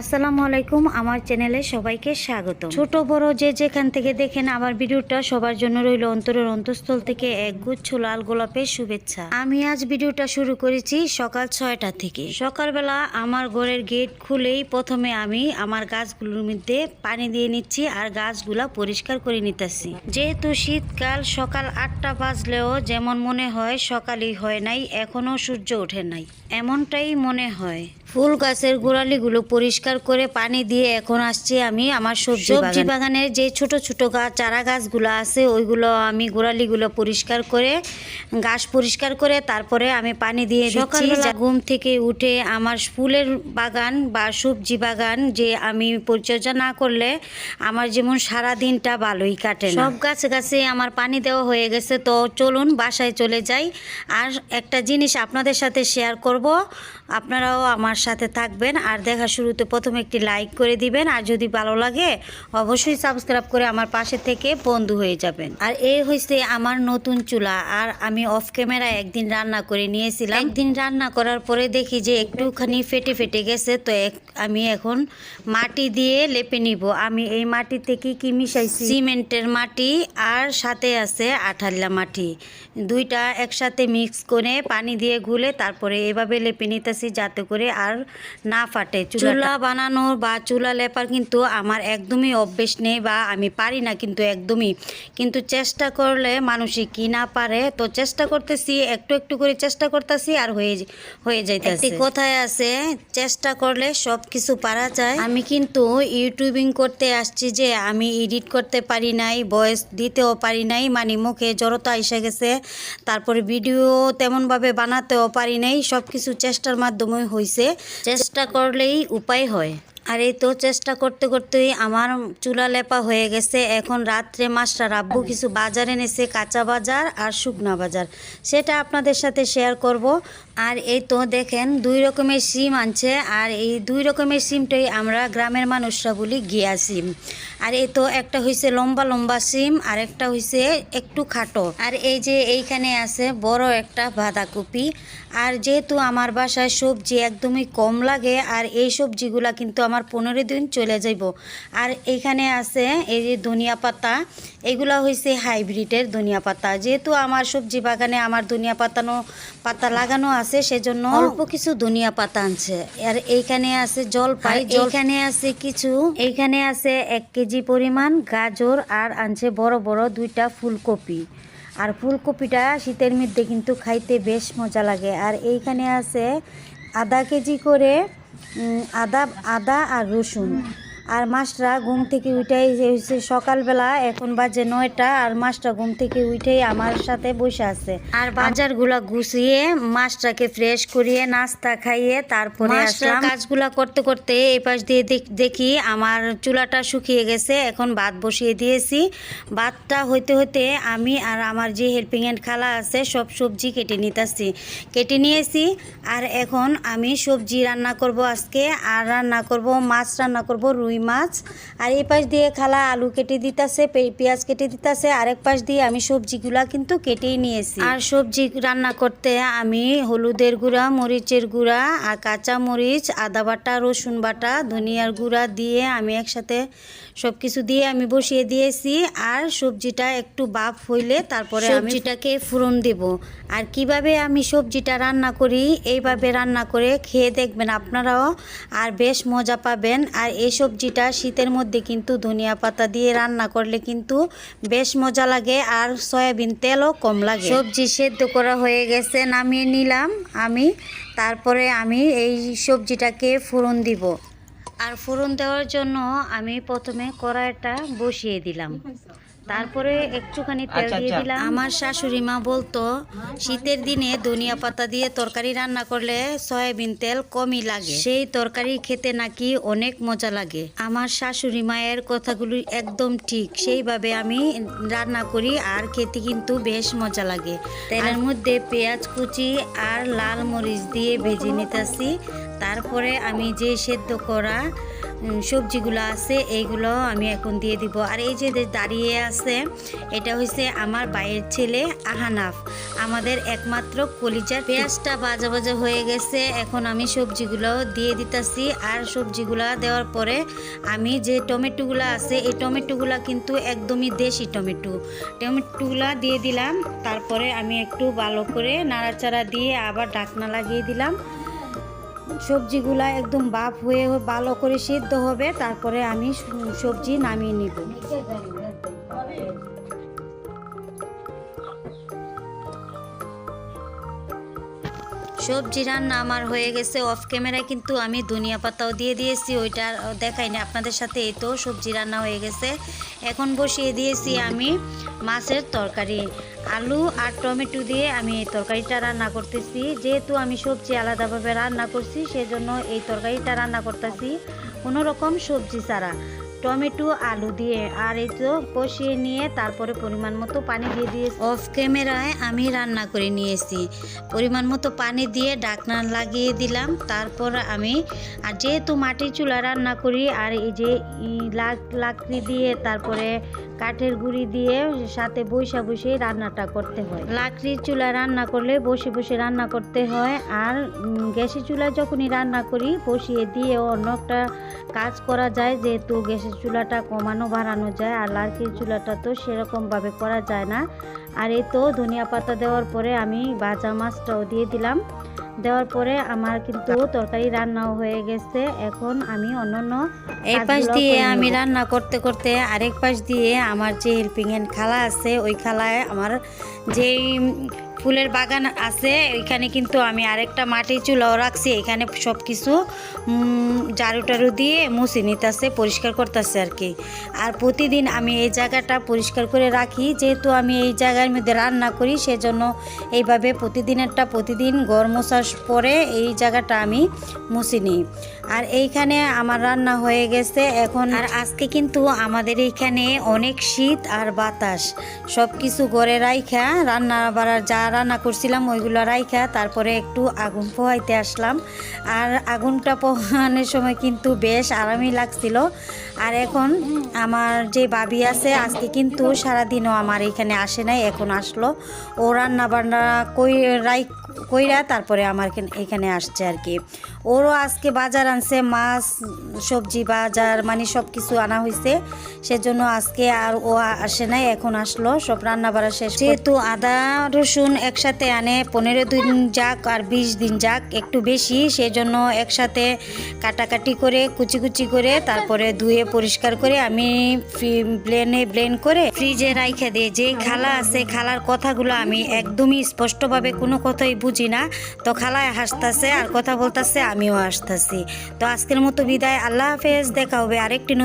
আসসালামু আলাইকুম, আমার চ্যানেলে সবাইকে স্বাগত ছোট, বড় যে যেখান থেকে দেখেন আমার ভিডিওটা সবার জন্য রইল অন্তরের অন্তঃস্থল থেকে এক গুচ্ছ লাল গোলাপের শুভেচ্ছা। আমি আজ ভিডিওটা শুরু করেছি সকাল ছয়টা থেকে। সকালবেলা আমার ঘরের গেট খুলেই প্রথমে আমি আমার গাছগুলোর মধ্যে পানি দিয়ে নিচ্ছি আর গাছগুলা পরিষ্কার করে নিতেছি। যেহেতু শীতকাল, সকাল আটটা বাজলেও যেমন মনে হয় সকালই হয় নাই, এখনও সূর্য ওঠে নাই। এমনটাই মনে হয়। ফুল গাছের গোড়ালিগুলো পরিষ্কার করে পানি দিয়ে এখন আসছি আমি আমার সবজি সবজি বাগানের যে ছোট ছোট গাছ চারা গাছগুলো আছে ওইগুলো আমি গোড়ালিগুলো পরিষ্কার করে গাছ পরিষ্কার করে তারপরে আমি পানি দিয়ে সকালবেলা ঘুম থেকে উঠে আমার ফুলের বাগান বা সবজি বাগান যে আমি পরিচর্যা না করলে আমার যেমন সারা দিনটা ভালোই কাটে সব গাছে গাছে আমার পানি দেওয়া হয়ে গেছে তো চলুন বাসায় চলে যাই। আর একটা জিনিস আপনাদের সাথে শেয়ার করব আপনারাও আমার সাথে থাকবেন আর দেখা শুরুতে প্রথমে একটি লাইক করে দিবেন, আর যদি ভালো লাগে অবশ্যই সাবস্ক্রাইব করে আমার পাশে থেকে বন্ধু হয়ে যাবেন। আর এই হয়েছে আমার নতুন চুলা, আর আমি অফ ক্যামেরা একদিন রান্না করে নিয়েছিলাম। একদিন রান্না করার পরে দেখি যে একটুখানি ফেটে ফেটে গেছে, তো আমি এখন মাটি দিয়ে লেপে নিব। আমি এই মাটি থেকে কি মিশাইছি? সিমেন্টের মাটি আর সাথে আছে আঠাল্লা মাটি। দুইটা একসাথে মিক্স করে পানি দিয়ে গুলে তারপরে এভাবে লেপে নিতেছি যাতে করে আর না ফাটে। চুলা বানানো বা চুলা লেপার কিন্তু আমার একদমই অভ্যেস নেই বা আমি পারি না কিন্তু একদমই। কিন্তু চেষ্টা করলে মানুষই কি না পারে তো চেষ্টা করতেছি একটু একটু করে চেষ্টা করতেছি আর হয়ে হয়ে যাইতেছে। কোথায় আছে চেষ্টা করলে সব কিছু পারা যায়। আমি কিন্তু ইউটিউবিং করতে আসছি যে আমি এডিট করতে পারি নাই ভয়েস দিতেও পারি নাই মানে মুখে জড়তা এসে গেছে তারপরে ভিডিও তেমনভাবে বানাতেও পারি নাই সব কিছু চেষ্টার মাধ্যমে হয়েছে চেষ্টা করলেই উপায় হয়। আর এই তো চেষ্টা করতে করতেই আমার চুলা লেপা হয়ে গেছে। এখন রাত্রে মাছটা রাব্বু কিছু বাজার এনেছে, কাঁচা বাজার আর শুকনা বাজার। সেটা আপনাদের সাথে শেয়ার করব। আর এই তো দেখেন, দুই রকমের সিম আনছে আর এই দুই রকমের সিমটাই আমরা গ্রামের মানুষরা বলি গিয়া সিম। আর এই তো একটা হয়েছে লম্বা লম্বা সিম, আর একটা হয়েছে একটু খাটো। আর এই যে এইখানে আছে বড় একটা বাঁধাকপি। আর যেহেতু আমার বাসায় সবজি একদমই কম লাগে, আর এই সবজিগুলা কিন্তু আমার পনেরো দিন চলে যাইব। আর এইখানে আছে এই যে ধনিয়া পাতা এগুলা হয়েছে হাইব্রিডের ধনিয়া পাতা। যেহেতু আমার সবজি বাগানে আমার ধনিয়া পাতানো পাতা লাগানো আছে সেজন্য অল্প কিছু ধনিয়া পাতা আনছে। আর এইখানে আছে জলপাই এইখানে আছে কিছু এইখানে আছে এক কেজি পরিমাণ গাজর আর আনছে বড় বড় দুইটা ফুলকপি। আর ফুলকপিটা শীতের মধ্যে কিন্তু খাইতে বেশ মজা লাগে। আর এইখানে আছে আধা কেজি করে আদা আদা আর রসুন। আর মাছটা ঘুম থেকে উঠাই যে হচ্ছে সকালবেলা এখন বাজে নয়টা আর মাছটা ঘুম থেকে উঠেই আমার সাথে বসে আছে। আর বাজারগুলা গুছিয়ে মাছটাকে ফ্রেশ করিয়ে নাস্তা খাইয়ে তারপরে আসলাম। কাজগুলা করতে করতে এই পাশ দিয়ে দেখ- দেখি আমার চুলাটা শুকিয়ে গেছে এখন ভাত বসিয়ে দিয়েছি। ভাতটা হইতে হইতে আমি আর আমার যে হেল্পিং হ্যান্ড খালা আছে সব সবজি কেটে নিতেছি। কেটে নিয়েছি আর এখন আমি সবজি রান্না করব আজকে আর রান্না করব মাছ রান্না করব রুই মাছ। আর এই পাশ দিয়ে খালা আলু কেটে দিতেছে পেঁয়াজ কেটে দিতেছে। আরেক পাশ দিয়ে আমি সবজিগুলা কিন্তু কেটেই নিয়েছি। আর সবজি রান্না করতে আমি হলুদের গুঁড়া মরিচের গুঁড়া আর কাঁচা মরিচ আদা বাটা রসুন বাটা ধনিয়ার গুঁড়া দিয়ে আমি একসাথে সব কিছু দিয়ে আমি বসিয়ে দিয়েছি। আর সবজিটা একটু বাপ হইলে তারপরে আমি সবজিটাকে ফুরন দেব। আর কীভাবে আমি সবজিটা রান্না করি এইভাবে রান্না করে খেয়ে দেখবেন আপনারাও। আর বেশ মজা পাবেন। আর এই সবজিটা শীতের মধ্যে কিন্তু ধনিয়া পাতা দিয়ে রান্না করলে কিন্তু বেশ মজা লাগে আর সয়াবিন তেলও কম লাগে। সবজি সেদ্ধ করা হয়ে গেছে, নামিয়ে নিলাম আমি। তারপরে আমি এই সবজিটাকে ফোড়ন দিব। আর ফোড়ন দেওয়ার জন্য আমি প্রথমে কড়াইটা বসিয়ে দিলাম। তারপরে একটুখানি তেল আচ্ছা, দিয়ে আচ্ছা। দিলাম। আমার শাশুড়ি মা বলতো শীতের দিনে ধনিয়া পাতা দিয়ে তরকারি রান্না করলে সয়াবিন তেল কমই লাগে। সেই তরকারি খেতে নাকি অনেক মজা লাগে। আমার শাশুড়ি মায়ের কথাগুলি একদম ঠিক। সেইভাবে আমি রান্না করি আর খেতে কিন্তু বেশ মজা লাগে। তেলের মধ্যে পেঁয়াজ কুচি আর লাল মরিচ দিয়ে ভেজে নিতেছি। তারপরে আমি যে সেদ্ধ করা সবজিগুলো আছে এইগুলো আমি এখন দিয়ে দিব। আর এই যে দাঁড়িয়ে আছে, এটা হচ্ছে আমার ভাইয়ের ছেলে আহানাফ। আমাদের একমাত্র কলিজার পেঁয়াজটা বাজা বাজা হয়ে গেছে। এখন আমি সবজিগুলো দিয়ে দিতেছি। আর সবজিগুলা দেওয়ার পরে আমি যে টমেটোগুলো আছে, এই টমেটোগুলা কিন্তু একদমই দেশি টমেটো। টমেটোগুলা দিয়ে দিলাম। তারপরে আমি একটু ভালো করে নাড়াচাড়া দিয়ে আবার ঢাকনা লাগিয়ে দিলাম। সবজিগুলা একদম বাপ হয়ে ভালো করে সিদ্ধ হবে তারপরে আমি সবজি নামিয়ে নিব। সবজি রান্না আমার হয়ে গেছে অফ ক্যামেরায় কিন্তু আমি ধনিয়া পাতাও দিয়ে দিয়েছি, ওইটা দেখাইনি আপনাদের সাথে, এই তো সবজি রান্না হয়ে গেছে। এখন বসিয়ে দিয়েছি আমি মাছের তরকারি। আলু আর টমেটো দিয়ে আমি এই তরকারিটা রান্না করতেছি। যেহেতু আমি সবজি আলাদাভাবে রান্না করছি, সেজন্য এই তরকারিটা রান্না করতেছি। কোনো রকম সবজি ছাড়া। টমেটো, আলু দিয়ে। আর এই তো কষিয়ে নিয়ে তারপরে পরিমাণ মতো পানি দিয়ে দিয়ে অফ ক্যামেরায় আমি রান্না করে নিয়েছি। পরিমাণ মতো পানি দিয়ে ঢাকনা লাগিয়ে দিলাম। তারপর আমি আর যেহেতু মাটির চুলা রান্না করি, আর এই যে লাকড়ি দিয়ে তারপরে কাঠের গুঁড়ি দিয়ে সাথে বৈশা বসে রান্নাটা করতে হয়। লাকড়ির চুলা রান্না করলে বসে বসে রান্না করতে হয়। আর গ্যাসের চুলা যখনই রান্না করি, বসিয়ে দিয়ে অন্য একটা কাজ করা যায়, যেহেতু গ্যাসের চুলাটা কমানো বাড়ানো যায়। আর লাকড়ির চুলাটা তো সেরকমভাবে করা যায় না। আর এই তো ধনিয়া পাতা দেওয়ার পরে আমি ভাজা মাছটাও দিয়ে দিলাম। দেওয়ার পরে আমার কিন্তু তরকারি রান্নাও হয়ে গেছে। এখন আমি অন্যান্য এক পাশ দিয়ে আমি রান্না করতে করতে আরেক পাশ দিয়ে আমার যে হেল্পিং হ্যান্ড খালা আছে ওই খালায় আমার যেই ফুলের বাগান আছে, ওইখানে কিন্তু আমি আরেকটা মাটির চুলাও রাখছি, এখানে সব কিছু ঝাড়ু টাড়ু দিয়ে মুছে নিতেছে, পরিষ্কার করতেছে আর কি। আর প্রতিদিন আমি এই জায়গাটা পরিষ্কার করে রাখি, যেহেতু আমি এই জায়গার মধ্যে রান্না করি, সেজন্য এইভাবে প্রতিদিনেরটা প্রতিদিন গরম মশার পরে এই জায়গাটা আমি মুছে নিই। আর এইখানে আমার রান্না হয়ে গেছে। এখন আর আজকে কিন্তু আমাদের এইখানে অনেক শীত আর বাতাস। সব কিছু ঘরে রাইখা, রান্না বাড়ার যা রান্না করছিলাম ওইগুলো রাইখা, তারপরে একটু আগুন পোহাইতে আসলাম। আর আগুনটা পোহানোর সময় কিন্তু বেশ আরামই লাগছিল। আর এখন আমার যে বাবি আছে, আজকে কিন্তু সারাদিনও আমার এখানে আসে নাই, এখন আসলো। ও রান্না বান্না কই রাই কইরা তারপরে আমার এখানে আসছে আর কি। ওরও আজকে বাজার আনছে, মাছ, সবজি বাজার মানে সব কিছু আনা হয়েছে সেজন্য আজকে আর ও আসে নাই, এখন আসলো, সব রান্না বাড়া শেষ যেহেতু আদা, রসুন একসাথে আনে, পনেরো দিন যাক আর বিশ দিন যাক, একটু বেশি, সেজন্য একসাথে কাটাকাটি করে, কুচি কুচি করে, তারপরে ধুয়ে পরিষ্কার করে আমি ব্লেনে ব্লেন করে ফ্রিজে রাইখে দিই। যে খালা আছে, খালার কথাগুলো আমি একদমই স্পষ্টভাবে কোনো কথাই বুঝি না। তো খালায় হাসতাছে আর কথা বলতাছে আমিও আসতেছি। তো আজকের মতো বিদায়। আল্লাহ হাফেজ দেখা হবে আরেকটি নতুন